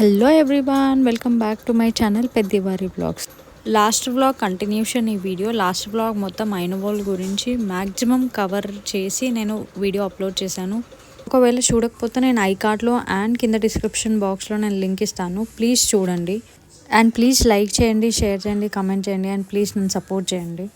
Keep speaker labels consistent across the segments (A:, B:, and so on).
A: Hello everyone welcome back to my channel పెద్దివారి blogs last vlog continuation ఈ video last vlog మొత్తం అయినబోల్ గురించి maximum cover చేసి నేను వీడియో అప్లోడ్ చేశాను. ఒకవేళ చూడకపోతే నేను ఐ కార్డ్లో అండ్ కింద డిస్క్రిప్షన్ బాక్స్లో నేను లింక్ ఇస్తాను. ప్లీజ్ చూడండి. అండ్ ప్లీజ్ లైక్ చేయండి షేర్ చేయండి కమెంట్ చేయండి అండ్ ప్లీజ్ నన్ను సపోర్ట్ చేయండి.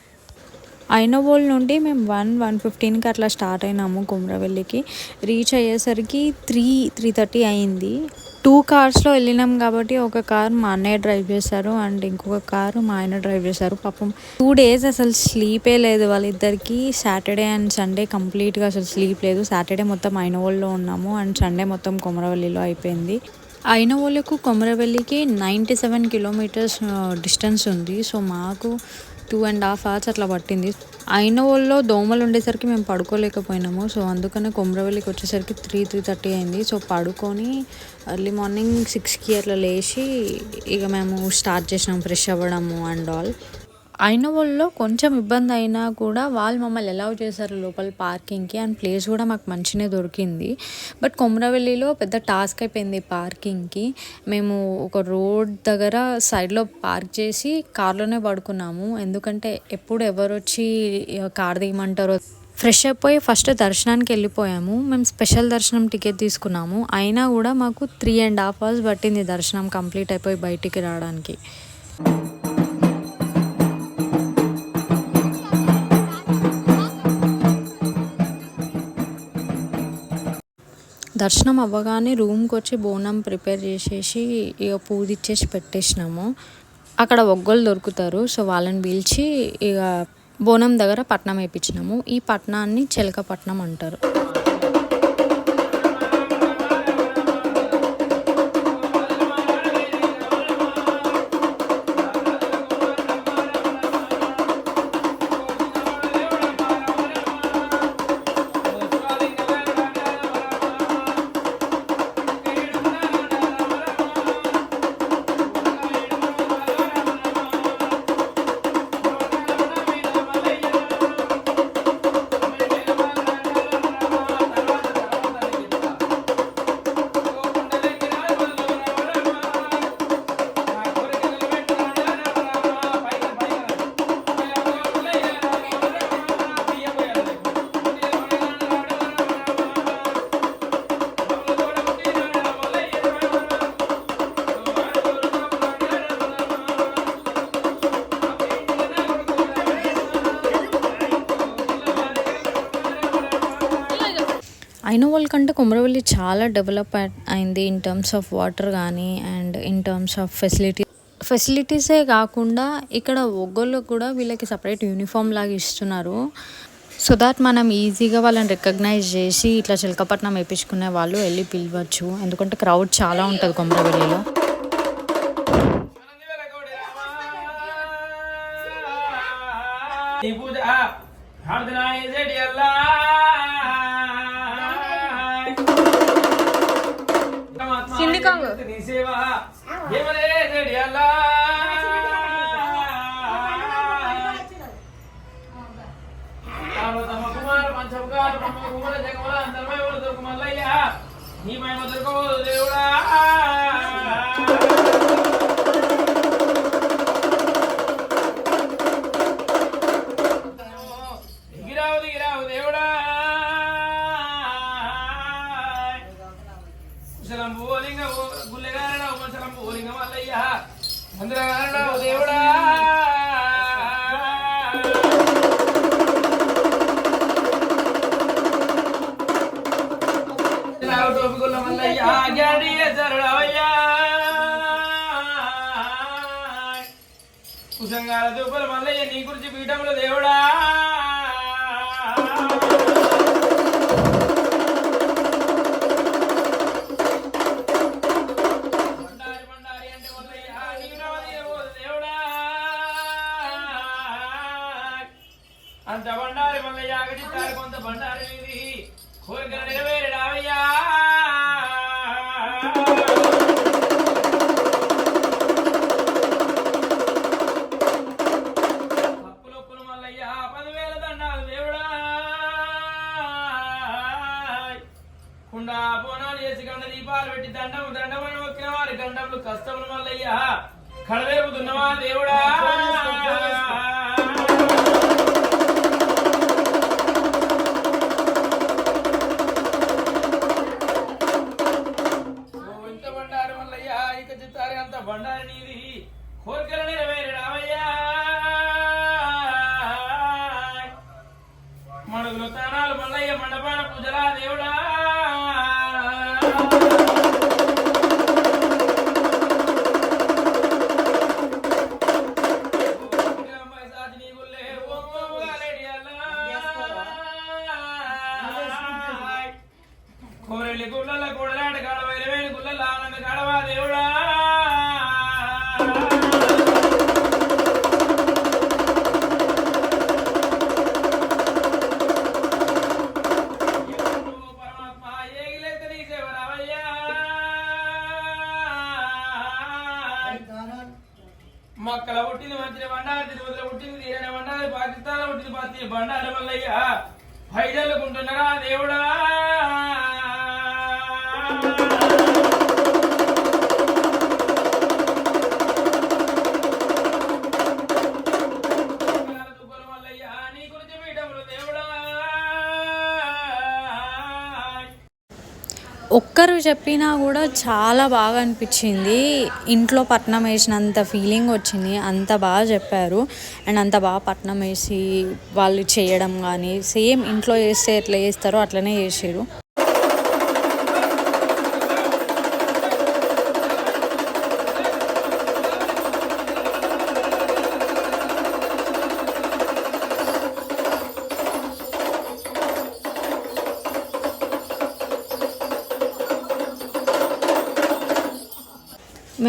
A: ఐనోవోల్ నుండి మేము వన్ వన్ ఫిఫ్టీన్కి అట్లా స్టార్ట్ అయినాము కుమ్రవెల్లికి. రీచ్ అయ్యేసరికి త్రీ త్రీ థర్టీ అయింది. టూ కార్స్లో వెళ్ళినాం కాబట్టి ఒక కార్ మా అన్నయ్య డ్రైవ్ చేశారు అండ్ ఇంకొక కారు మా ఆయన డ్రైవ్ చేశారు. పాపం టూ డేస్ అసలు స్లీపే లేదు వాళ్ళిద్దరికి. సాటర్డే అండ్ సండే కంప్లీట్గా అసలు స్లీప్ లేదు. సాటర్డే మొత్తం ఐనోవోల్లో ఉన్నాము అండ్ సండే మొత్తం కొమరవల్లిలో అయిపోయింది. ఐనవోలకు కొమరవెల్లికి నైంటీ సెవెన్ కిలోమీటర్స్ డిస్టెన్స్ ఉంది. సో మాకు టూ అండ్ హాఫ్ అవర్స్ అట్లా పట్టింది. అయిన వాళ్ళు దోమలు ఉండేసరికి మేము పడుకోలేకపోయినాము. సో అందుకనే కొమరవెల్లికి వచ్చేసరికి త్రీ త్రీ థర్టీ అయింది. సో పడుకొని ఎర్లీ మార్నింగ్ సిక్స్కి అట్లా లేచి ఇక మేము స్టార్ట్ చేసినాం ఫ్రెష్ అవ్వడము అండ్ ఆల్ అయిన వాళ్ళు కొంచెం ఇబ్బంది అయినా కూడా వాళ్ళు మమ్మల్ని అలౌ చేశారు లోపల పార్కింగ్కి అండ్ ప్లేస్ కూడా మాకు మంచిగా దొరికింది. బట్ కొమరవెల్లిలో పెద్ద టాస్క్ అయిపోయింది పార్కింగ్కి. మేము ఒక రోడ్ దగ్గర సైడ్లో పార్క్ చేసి కార్లోనే పడుకున్నాము. ఎందుకంటే ఎప్పుడు ఎవరు వచ్చి కార్ దిగమంటారో ఫ్రెష్ అయిపోయి ఫస్ట్ దర్శనానికి వెళ్ళిపోయాము. మేము స్పెషల్ దర్శనం టికెట్ తీసుకున్నాము. అయినా కూడా మాకు త్రీ అండ్ హాఫ్ అవర్స్ పట్టింది దర్శనం కంప్లీట్ అయిపోయి బయటికి రావడానికి. దర్శనం అవ్వగానే రూమ్కి వచ్చి బోనం ప్రిపేర్ చేసేసి ఇక పూజ ఇచ్చేసి పెట్టేసినాము. అక్కడ ఒగ్గోలు దొరుకుతారు. సో వాళ్ళని పిలిచి ఇక బోనం దగ్గర పట్నం వేయించినాము ఈ పట్నాన్ని చిలక పట్నం అంటారు. అయిన వాళ్ళకంటే కుమరవల్లి చాలా డెవలప్ అయింది ఇన్ టర్మ్స్ ఆఫ్ వాటర్ కానీ and in terms of facility ఫెసిలిటీసే కాకుండా ఇక్కడ ఒగ్గోళ్ళు కూడా వీళ్ళకి సపరేట్ యూనిఫామ్ లాగా ఇస్తున్నారు. సో దాట్ మనం ఈజీగా వాళ్ళని రికగ్నైజ్ చేసి ఇట్లా చిలకపట్నం వేయించుకునే వాళ్ళు వెళ్ళి పిలవచ్చు. ఎందుకంటే క్రౌడ్ చాలా ఉంటుంది కొమరవెల్లిలో.
B: పూజ
C: కొంగు.
B: నీ సేవ. జడి అల్లా పార్వతమ్మ కుమార పంచముఖార బ్రహ్మ కుమార జగమల అంతర్మయ దొరుకు మల్లయ్య నీ మహిమ దొరకబోదు దేవుడా. మందిరగారడావు దేవుడా. రావు టోపికొల్ల మల్లయ్య గ్యాడి కుసంగాల దూపల మల్లయ్య నీ గురించి పీఠంలో దేవుడా. కడదేపుతున్నవా దేవుడా?
A: ఒక్కరు చెప్పినా కూడా చాలా బాగా అనిపించింది. ఇంట్లో పట్నం వేసినంత ఫీలింగ్ వచ్చింది. అంత బాగా చెప్పారు. అండ్ అంత బాగా పట్నం వేసి వాళ్ళు చేయడం కానీ సేమ్ ఇంట్లో చేస్తే ఎట్లా చేస్తారో అట్లనే చేసారు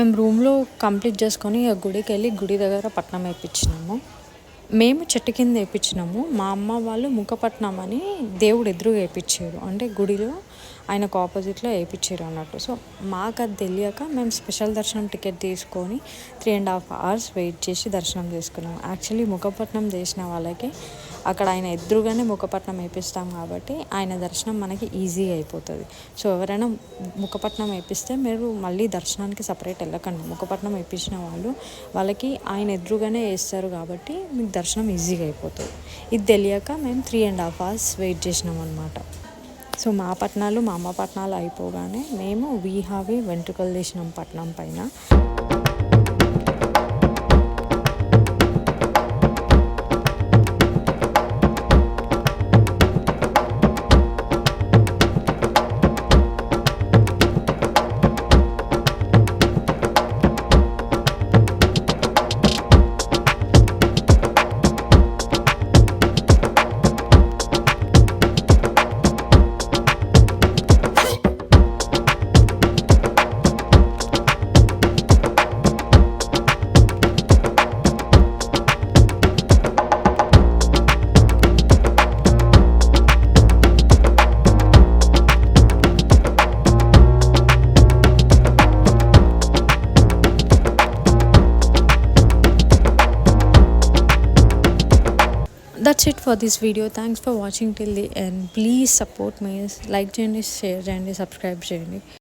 A: మేము రూమ్లో కంప్లీట్ చేసుకొని గుడికి వెళ్ళి గుడి దగ్గర పట్నం వేయించినాము. మేము చెట్టు కింద వేయించినాము. మా అమ్మ వాళ్ళు ముఖపట్నం అని దేవుడు ఎదురుగా వేయించారు. అంటే గుడిలో ఆయనకు ఆపోజిట్లో వేయించారు అన్నట్టు. సో మాకు అది తెలియక మేము స్పెషల్ దర్శనం టికెట్ తీసుకొని three and half hours wait చేసి దర్శనం చేసుకున్నాము. యాక్చువల్లీ ముఖపట్నం చేసిన వాళ్ళకి అక్కడ ఆయన ఎదురుగానే ముఖపట్నం వేపిస్తాం కాబట్టి ఆయన దర్శనం మనకి ఈజీగా అయిపోతుంది. సో ఎవరైనా ముఖపట్నం వేపిస్తే మీరు మళ్ళీ దర్శనానికి సపరేట్ వెళ్ళకండి. ముఖపట్నం వేపించిన వాళ్ళు వాళ్ళకి ఆయన ఎదురుగానే వేస్తారు కాబట్టి మీకు దర్శనం ఈజీగా అయిపోతుంది. ఇది తెలియక మేము three and half hours wait చేసినాం అనమాట సో మా పట్నాలు మా అమ్మ పట్నాలు అయిపోగానే మేము వీహావి వెంట్రుకలు తీసినాం పట్నం పైన. That's it for this video thanks for watching till the end please support me like చేయండి షేర్ చేయండి సబ్స్క్రైబ్ చేయండి